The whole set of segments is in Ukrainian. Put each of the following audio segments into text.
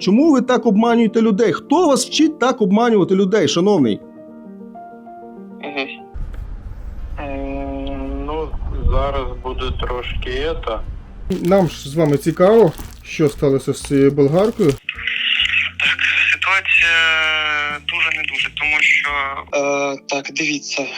Чому ви так обманюєте людей? Хто вас вчить так обманювати людей, шановний? Мгм. М, Ну, зараз буде трошки ета. Нам ж з вами цікаво, що сталося з цією болгаркою. Ситуація дуже не дуже, тому що. Е, так, дивіться, е,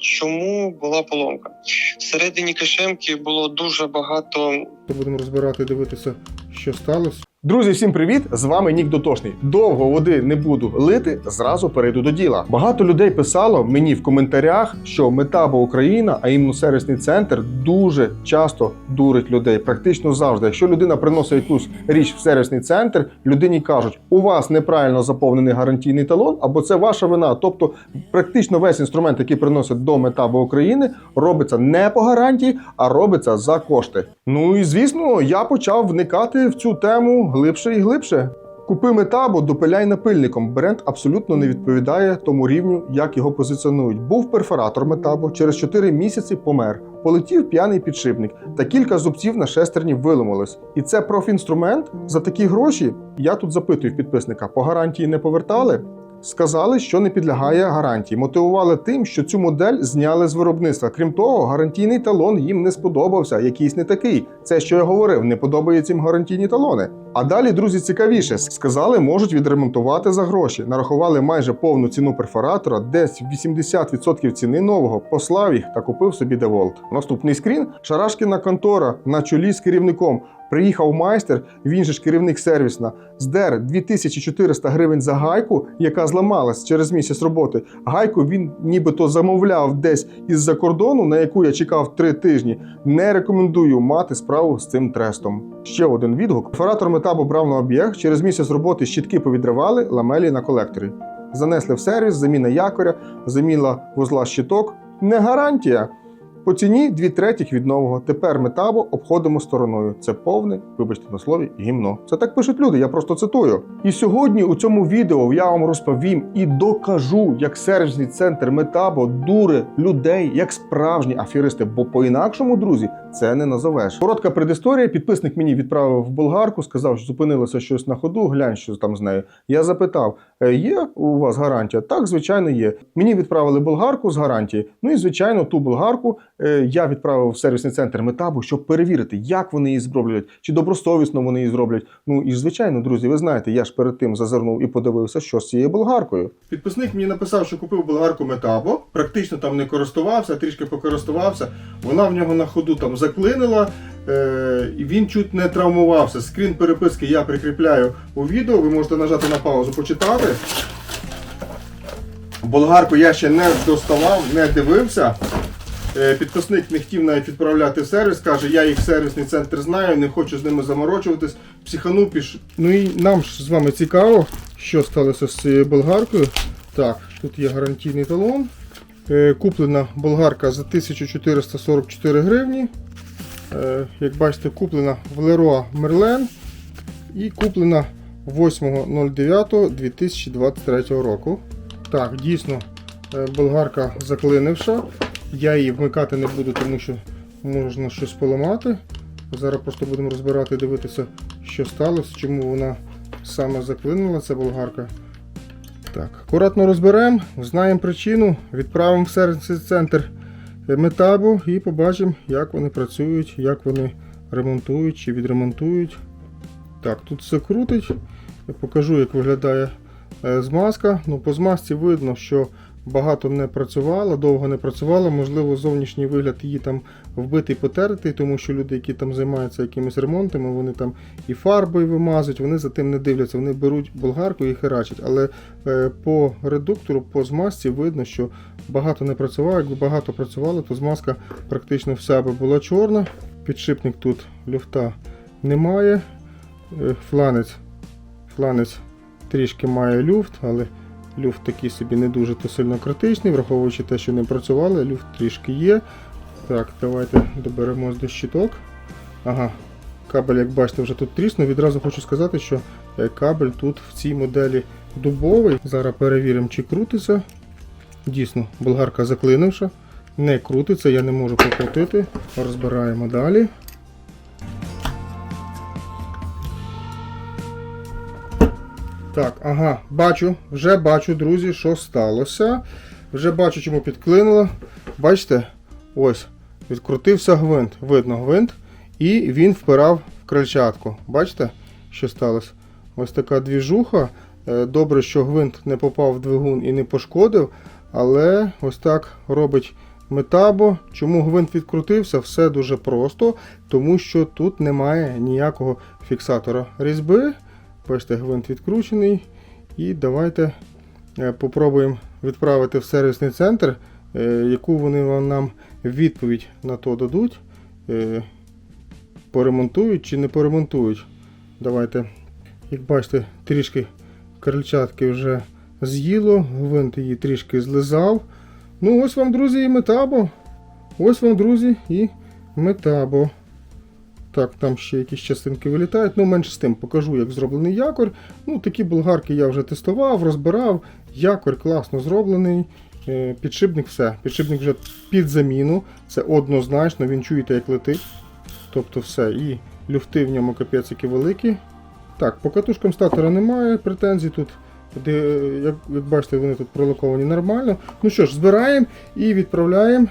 чому була поломка? Всередині кишемки було дуже багато То будемо розбирати, дивитися, що сталося. Друзі, всім привіт! З вами Нік Дотошний. Довго води не буду лити, зразу перейду до діла. Багато людей писало мені в коментарях, що Метабо Україна, а іменно сервісний центр, дуже часто дурить людей. Практично завжди. Якщо людина приносить якусь річ в сервісний центр, людині кажуть, у вас неправильно заповнений гарантійний талон, або це ваша вина. Тобто, практично весь інструмент, який приносять до Метабо України, робиться не по гарантії, а робиться за кошти. Ну і звісно, я почав вникати в цю тему глибше і глибше. Купи метабо, допиляй напильником. Бренд абсолютно не відповідає тому рівню, як його позиціонують. Був перфоратор метабо, через 4 місяці помер. Полетів п'яний підшипник, та кілька зубців на шестерні виломались. І це профінструмент за такі гроші. Я тут запитую підписника: по гарантії не повертали? Сказали, що не підлягає гарантії. Мотивували тим, що цю модель зняли з виробництва. Крім того, гарантійний талон їм не сподобався, якийсь не такий. Це що я говорив, не подобаються їм гарантійні талони. А далі, друзі, цікавіше. Сказали, можуть відремонтувати за гроші. Нарахували майже повну ціну перфоратора, десь 80% ціни нового. Послав їх та купив собі Деволт. Наступний скрін Шарашкіна контора на чолі з керівником. Приїхав майстер, він же ж керівник сервісна, здер 2400 гривень за гайку, яка зламалась через місяць роботи. Гайку він нібито замовляв десь із-за кордону, на яку я чекав три тижні. Не рекомендую мати справу з цим трестом. Ще один відгук. Перфоратор метабу брав на об'єкт. Через місяць роботи щітки повідривали, ламелі на колекторі. Занесли в сервіс, заміна якоря, заміна вузла щиток. Не гарантія. По ціні дві третіх від нового. Тепер метабо обходимо стороною. Це повне, вибачте на слові, гімно. Це так пишуть люди, я просто цитую. І сьогодні у цьому відео я вам розповім і докажу, як сервісний центр метабо дуре людей, як справжні аферисти. Бо по-інакшому, друзі, це не назовеш. Коротка предісторія. Підписник мені відправив в болгарку, сказав, що зупинилося щось на ходу. Глянь, що там з нею. Я запитав: «Е, є у вас гарантія? Так, звичайно, є. Мені відправили болгарку з гарантії. Ну і звичайно, ту болгарку е, я відправив в сервісний центр Метабу, щоб перевірити, як вони її зроблять, чи добросовісно вони її зроблять. Ну і звичайно, друзі, ви знаєте, я ж перед тим зазирнув і подивився, що з цією болгаркою. Підписник мені написав, що купив болгарку Метабо, практично там не користувався, трішки покористувався. Вона в нього на ходу там заклинила. Е, він чуть не травмувався. Скрін переписки я прикріпляю у відео. Ви можете нажати на паузу, почитати. Болгарку я ще не доставав, не дивився. Е, Підписник не хотів навіть відправляти в сервіс, каже, я їх сервісний центр знаю, не хочу з ними заморочуватись. Психанув піш. Ну і нам ж з вами цікаво, що сталося з цією болгаркою. Так, тут є гарантійний талон. Е, Куплена болгарка за 1444 гривні. Е, Як бачите, куплена в Leroy Merlin і куплена 8.09.2023 року. Так, дійсно, е, болгарка заклинивша. Я її вмикати не буду, тому що можна щось поламати. Зараз просто будемо розбирати, дивитися, що сталося, чому вона саме заклинила, ця болгарка. Так, акуратно розберемо, знаємо причину, відправимо в сервісний центр метабу і побачимо, як вони працюють, як вони ремонтують чи відремонтують. Так, тут все крутить. Я покажу, як виглядає е, змазка. Ну, по змазці видно, що багато не працювала, довго не працювала. Можливо, зовнішній вигляд її там вбитий, потертий, тому що люди, які там займаються якимись ремонтами, вони там і фарбою вимазують, вони за тим не дивляться, вони беруть болгарку і херачать. Але е, по редуктору, по змазці видно, що багато не працювало. Якби багато працювало, то змазка практично вся би була чорна. Підшипник тут люфта немає. Е, Фланець, фланець трішки має люфт, але люфт такий собі не дуже то сильно критичний, враховуючи те, що не працювали, люфт трішки є. Так, давайте доберемось до щиток. Ага, кабель, як бачите, вже тут тріснув. Відразу хочу сказати, що е, кабель тут в цій моделі дубовий. Зараз перевіримо, чи крутиться. Дійсно, болгарка заклинивша. Не крутиться, я не можу покрутити. Розбираємо далі. Так, ага, бачу, вже бачу, друзі, що сталося. Вже бачу, чому підклинило. Бачите, ось, відкрутився гвинт. Видно гвинт. І він впирав в крильчатку. Бачите, що сталося? Ось така двіжуха. Е, Добре, що гвинт не попав в двигун і не пошкодив. Але ось так робить метабо. Чому гвинт відкрутився? Все дуже просто, тому що тут немає ніякого фіксатора різьби. Бачите, гвинт відкручений. І давайте е, попробуємо відправити в сервісний центр, е, яку вони нам відповідь на то дадуть. Е, Поремонтують чи не поремонтують. Давайте, як бачите, трішки крильчатки вже з'їло, гвинт її трішки злизав. Ну, ось вам, друзі, і метабо. Ось вам, друзі, і метабо. Так, там ще якісь частинки вилітають. Ну, менше з тим покажу, як зроблений якор. Ну, такі болгарки я вже тестував, розбирав. Якор класно зроблений. Е, Підшипник все. Підшипник вже під заміну. Це однозначно, він чуєте, як летить. Тобто все. І люфти в ньому капець які великі. Так, по катушкам статора немає претензій тут. Де, як, як бачите, вони тут пролоковані нормально. Ну що ж, збираємо і відправляємо.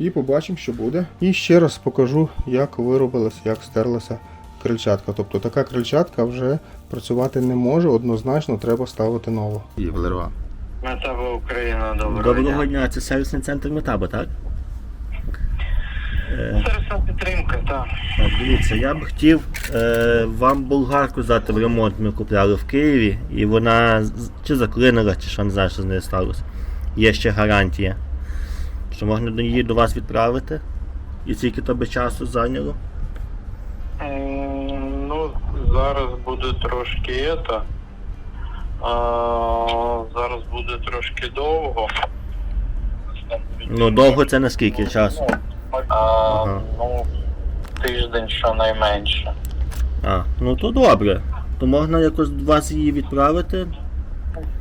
І побачимо, що буде. І ще раз покажу, як виробилась, як стерлася крильчатка. Тобто така крильчатка вже працювати не може, однозначно треба ставити нову. І Валерова. Метаба Україна, доброго, Доброго дня, це сервісний центр Метаба, так? Е, Сервісна підтримка, так. так, дивіться, я б хотів е, вам болгарку здати в ремонт. Ми купляли в Києві, і вона чи заклинила, чи що не знаю, що з нею сталося. Є ще гарантія. Що можна до її до вас відправити? І скільки то би часу зайняло? М, Ну, зараз буде трошки ета. А, зараз буде трошки довго. Ну, довго це наскільки часу? А, Ага. Ну, тиждень щонайменше. А, ну то добре. То можна якось до вас її відправити.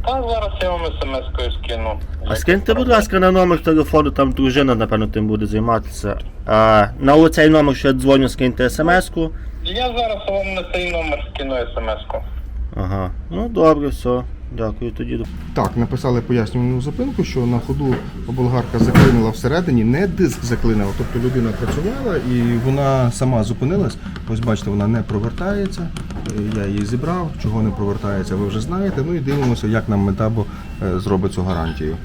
Та зараз я вам смс-кою скину. А скиньте, будь ласка, на номер телефону, там дружина, напевно, тим буде займатися. А на оцей номер, що я дзвоню, скиньте смс-ку. Я зараз вам на цей номер скину смс-ку. Ага, ну добре, все. Дякую тоді. Так, написали пояснювальну зупинку, що на ходу болгарка заклинила всередині, не диск заклинила. Тобто людина працювала і вона сама зупинилась. Ось бачите, вона не провертається. Е, Я її зібрав. Чого не провертається, ви вже знаєте. Ну і дивимося, як нам метабо е, зробить цю гарантію. Е,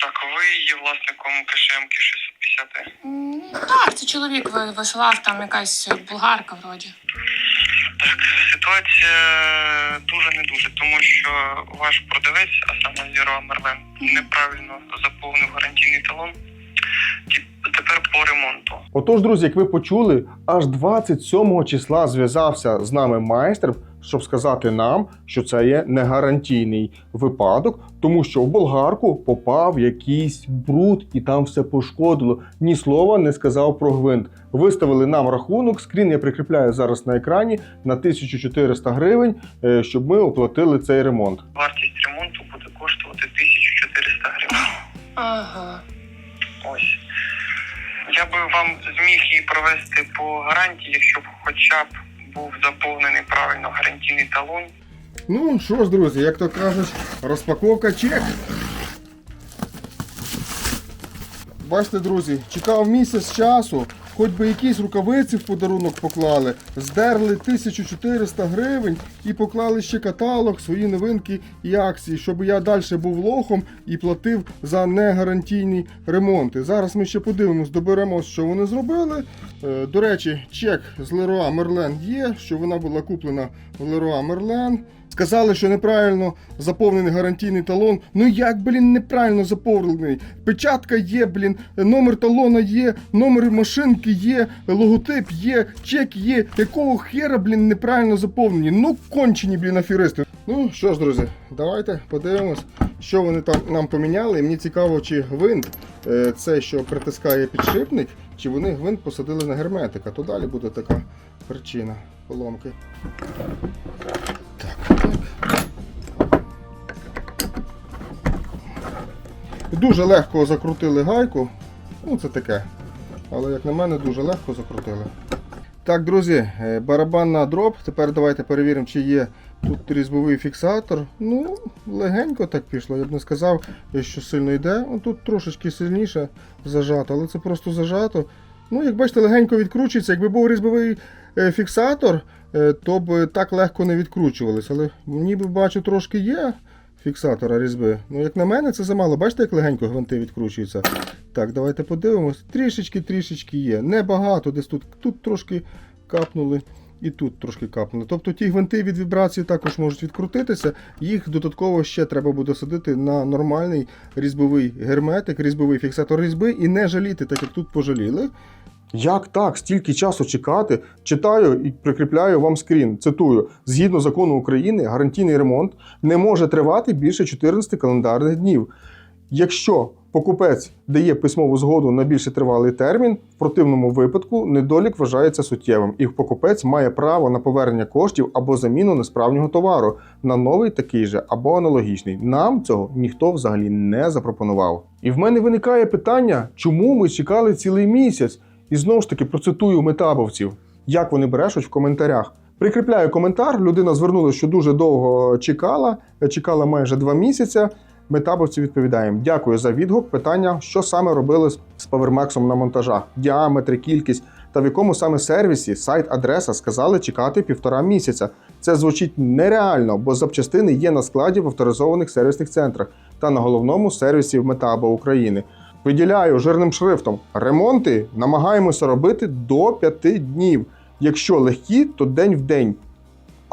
так, ви є власником кишемки 650. Так, це чоловік висилав там якась болгарка вроді. Так, ситуація дуже тому що ваш продавець, а саме Зіро Мерлен, неправильно заповнив гарантійний талон. Тепер по ремонту. Отож, друзі, як ви почули, аж 27 числа зв'язався з нами майстер, щоб сказати нам, що це є негарантійний випадок, тому що в болгарку попав якийсь бруд і там все пошкодило. Ні слова не сказав про гвинт. Виставили нам рахунок. Скрін я прикріпляю зараз на екрані на 1400 гривень, е, щоб ми оплатили цей ремонт. Вартість ремонту буде коштувати 1400 гривень. Ага. Ось. Я би вам зміг її провести по гарантії, якщо б хоча б заповнений правильно гарантійний талон. Ну що ж, друзі, як то кажеш, розпаковка чек. Бачите, друзі, чекав місяць часу, хоч би якісь рукавиці в подарунок поклали, здерли 1400 гривень і поклали ще каталог, свої новинки і акції, щоб я далі був лохом і платив за негарантійні ремонти. Зараз ми ще подивимось, доберемось, що вони зробили. Е, До речі, чек з Leroy Merlin є, що вона була куплена в Leroy Merlin. Сказали, що неправильно заповнений гарантійний талон. Ну як, блін, неправильно заповнений? Печатка є, блін, номер талона є, номер машинки є, логотип є, чек є. Якого хера, блін, неправильно заповнені? Ну, кончені, блін, аферисти. Ну що ж, друзі, давайте подивимось, що вони там нам поміняли. І мені цікаво, чи гвинт, е, це що притискає підшипник, чи вони гвинт посадили на герметика. То далі буде така причина поломки. Дуже легко закрутили гайку. Ну, це таке. Але, як на мене, дуже легко закрутили. Так, друзі, е, барабан на дроб. Тепер давайте перевіримо, чи є тут різьбовий фіксатор. Ну, легенько так пішло. Я б не сказав, що сильно йде. Ну, Тут трошечки сильніше зажато, але це просто зажато. Ну, як бачите, легенько відкручується. Якби був різьбовий фіксатор, е, то б так легко не відкручувалось. Але ніби бачу, трошки є фіксатора різьби. Ну, як на мене, це замало. Бачите, як легенько гвинти відкручуються. Так, давайте подивимось. Трішечки-трішечки є. Небагато, десь тут, тут трошки капнули. І тут трошки капнули. Тобто ті гвинти від вібрації також можуть відкрутитися. Їх додатково ще треба буде садити на нормальний різьбовий герметик, різьбовий фіксатор різьби і не жаліти, так як тут пожаліли. Як так, стільки часу чекати? Читаю і прикріпляю вам скрін. Цитую: згідно закону України, гарантійний ремонт не може тривати більше 14 календарних днів. Якщо покупець дає письмову згоду на більше тривалий термін, в противному випадку недолік вважається суттєвим, і покупець має право на повернення коштів або заміну несправнього товару на новий такий же або аналогічний. Нам цього ніхто взагалі не запропонував. І в мене виникає питання, чому ми чекали цілий місяць? І знову ж таки процитую метабовців, як вони брешуть в коментарях. Прикріпляю коментар. Людина звернулася, що дуже довго чекала, чекала майже два місяці. Метабовці відповідаємо: дякую за відгук. Питання, що саме робили з- павермексом на монтажах, діаметри, кількість та в якому саме сервісі сайт адреса сказали чекати півтора місяця. Це звучить нереально, бо запчастини є на складі в авторизованих сервісних центрах та на головному сервісі Метаба України. Виділяю жирним шрифтом: ремонти намагаємося робити до 5 днів. Якщо легкі, то день в день.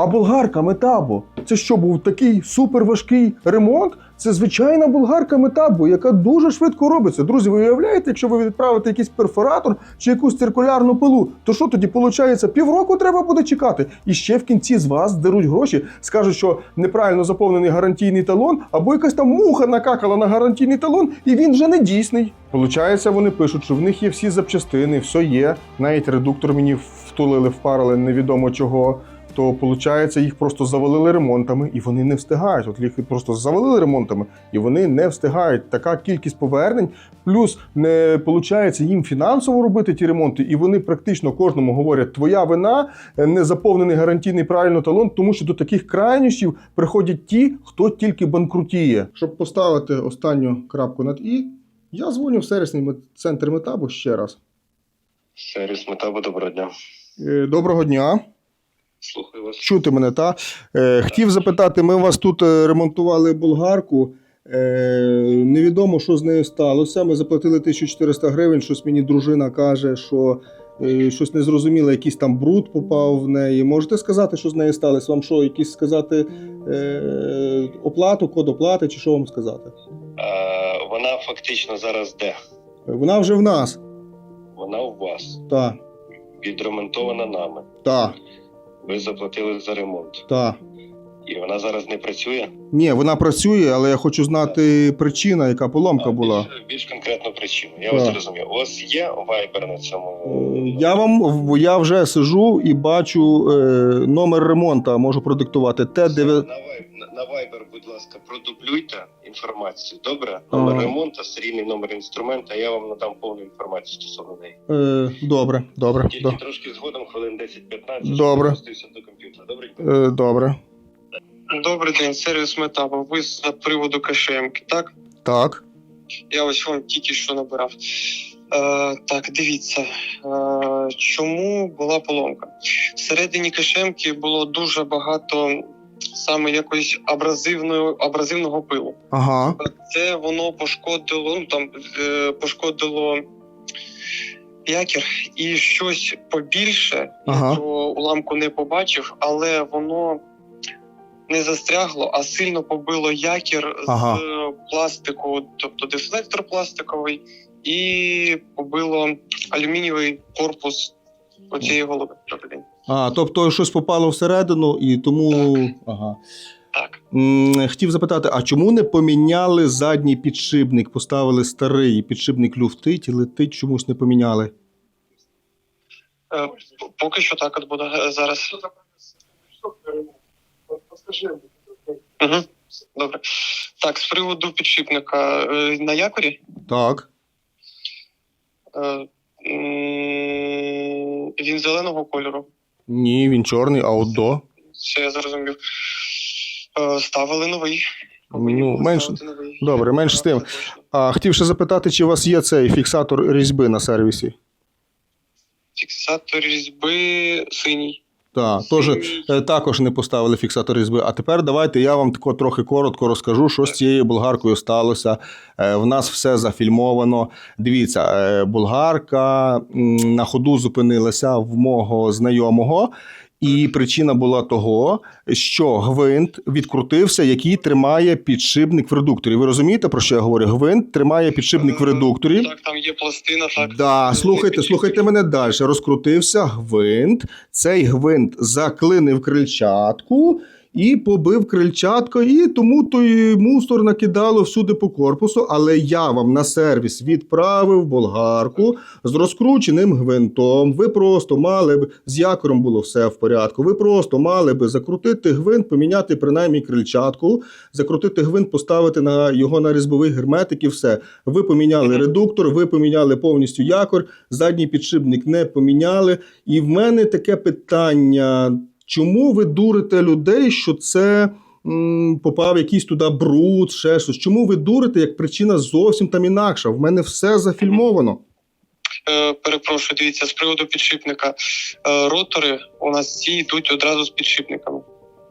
А болгарка метабо це що був такий суперважкий ремонт? Це звичайна болгарка метабо, яка дуже швидко робиться. Друзі, ви уявляєте, якщо ви відправите якийсь перфоратор чи якусь циркулярну пилу, то що тоді виходить? Півроку треба буде чекати. І ще в кінці з вас здеруть гроші, скажуть, що неправильно заповнений гарантійний талон, або якась там муха накакала на гарантійний талон, і він вже не дійсний. Получається, вони пишуть, що в них є всі запчастини, все є. Навіть редуктор мені втулили, впарили невідомо чого то виходить, їх просто завалили ремонтами, і вони не встигають. От їх просто завалили ремонтами, і вони не встигають. Така кількість повернень, плюс не виходить їм фінансово робити ті ремонти, і вони практично кожному говорять: твоя вина е, не заповнений гарантійний правильно талон, тому що до таких крайнощів приходять ті, хто тільки банкрутіє. Щоб поставити останню крапку над і, я дзвоню в сервісний центр метабу ще раз. Сервіс Метабо, доброго дня. Е, Доброго дня. Слухаю вас. Чути мене, та? Е, хотів запитати, ми у вас тут е, ремонтували болгарку. Е, невідомо, що з нею сталося. Ми заплатили 1400 гривень. Щось мені дружина каже, що е, щось незрозуміле, якийсь там бруд попав в неї. Можете сказати, що з нею сталося? Вам що, якісь сказати е, оплату, код оплати, чи що вам сказати? Е, вона фактично зараз де? Вона вже в нас. Вона у вас. Та, Відремонтована нами. та, Ви заплатили за ремонт. та. І вона зараз не працює. Ні, вона працює, але я хочу знати причина, яка поломка А, була. Більш, більш конкретну причину. Я Так. вас зрозумів. У вас є вайбер на цьому? Я вам я вже сижу і бачу е, номер ремонту, можу продиктувати. Все, Т9. На, вайбер, будь ласка, продублюйте інформацію. Добре? Номер Ага. ремонту, серійний номер інструмента. Я вам надам повну інформацію стосовно неї. Е, добре, добре. Тільки до- трошки згодом, хвилин 10-15, Добре. щоб запустився до комп'ютера. Добре? Е, добре. Добрий день, сервіс Метаба. Ви з приводу кашемки, так? Так. Я ось вам тільки що набирав. Е, так, дивіться, е, чому була поломка? Всередині кишемки було дуже багато саме якоїсь абразивної, абразивного пилу. Ага. Це воно пошкодило, ну там е, пошкодило якір і щось побільше. Ага. Я цього уламку не побачив, але воно не застрягло, а сильно побило якір Ага. з пластику, тобто дефлектор пластиковий, і побило алюмінієвий корпус оцієї голови. А, тобто щось попало всередину і тому. Ага. Так. Хотів запитати, а чому не поміняли задній підшипник? Поставили старий підшипник люфтить і летить, чомусь не поміняли. Е, поки що так от буде е, зараз. Угу. Добре. Так, з приводу підшипника е, на якорі. Так. Е, Він зеленого кольору. Ні, він чорний, а от до. Все, я зрозумів. Е, ставили новий. Ну, менш... Новий. Добре, менше з тим. А хотів ще запитати, чи у вас є цей фіксатор різьби на сервісі? Фіксатор різьби синій. Так, теж е, також не поставили фіксатор різьби. А тепер давайте я вам тако трохи коротко розкажу, що з цією болгаркою сталося. Е, В нас все зафільмовано. Дивіться, е, болгарка на ходу зупинилася в мого знайомого. І причина була того, що гвинт відкрутився, який тримає підшипник в редукторі. Ви розумієте, про що я говорю? Гвинт тримає підшипник в редукторі. Так, там є пластина, так. Да, слухайте, слухайте мене далі. Розкрутився гвинт. Цей гвинт заклинив крильчатку і побив крильчатко, і тому той мусор накидало всюди по корпусу. Але я вам на сервіс відправив болгарку з розкрученим гвинтом. Ви просто мали б з якором було все в порядку. Ви просто мали би закрутити гвинт, поміняти принаймні крильчатку, закрутити гвинт, поставити на його на різьбовий герметик і все. Ви поміняли редуктор, ви поміняли повністю якор, задній підшипник не поміняли. І в мене таке питання: чому ви дурите людей, що це м, попав якийсь туди бруд, ще щось? Чому ви дурите, як причина зовсім там інакша? В мене все зафільмовано. Е, перепрошую, дивіться, з приводу підшипника. Е, ротори у нас всі йдуть одразу з підшипниками.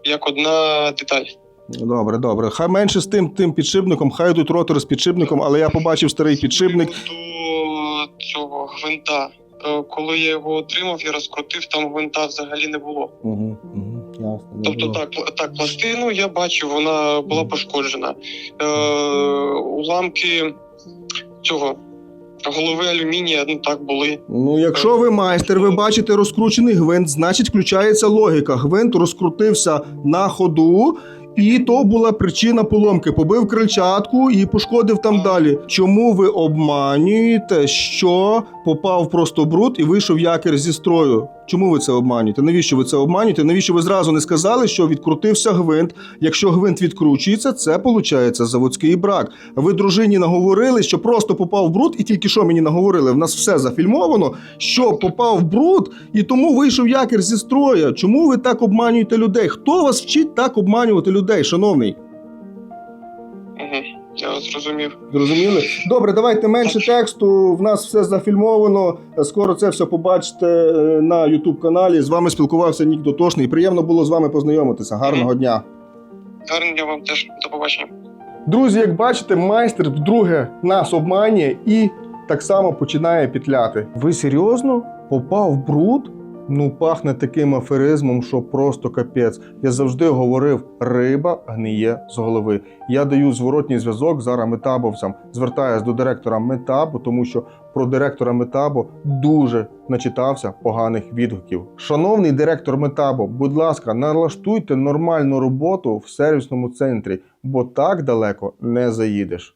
Як одна деталь. Добре, добре. Хай менше з тим тим підшипником, хай йдуть ротори з підшипником, але я побачив старий підшипник. Приводу цього гвинта. Е, коли я його отримав, я розкрутив, там гвинта взагалі не було. Угу, угу, ясно. Тобто так, так, пластину я бачив, вона була пошкоджена. Е, уламки цього голови алюмінія, ну так були. Ну, якщо ви майстер, ви бачите розкручений гвинт, значить включається логіка. Гвинт розкрутився на ходу, і то була причина поломки. Побив крильчатку і пошкодив там далі. Чому ви обманюєте, що попав просто бруд і вийшов якір зі строю? Чому ви це обманюєте? Навіщо ви це обманюєте? Навіщо ви зразу не сказали, що відкрутився гвинт? Якщо гвинт відкручується, це виходить заводський брак. Ви дружині наговорили, що просто попав бруд, і тільки що мені наговорили, в нас все зафільмовано, що попав бруд, і тому вийшов якір зі строя. Чому ви так обманюєте людей? Хто вас вчить так обманювати людей, шановний? Угу, я зрозумів. Зрозуміли? Добре, давайте менше тексту. В нас все зафільмовано. Скоро це все побачите е, на youtube каналі. З вами спілкувався Нік Дотошний. Приємно було з вами познайомитися. Гарного дня. Гарного дня вам теж до побачення. Друзі, як бачите, майстер вдруге нас обманює і так само починає петляти. Ви серйозно? Попав в бруд? Ну, пахне таким аферизмом, що просто капець. Я завжди говорив: риба гниє з голови. Я даю зворотній зв'язок зараз метабовцям. Звертаюсь до директора Метабу, тому що про директора Метабо дуже начитався поганих відгуків. Шановний директор Метабо, будь ласка, налаштуйте нормальну роботу в сервісному центрі, бо так далеко не заїдеш.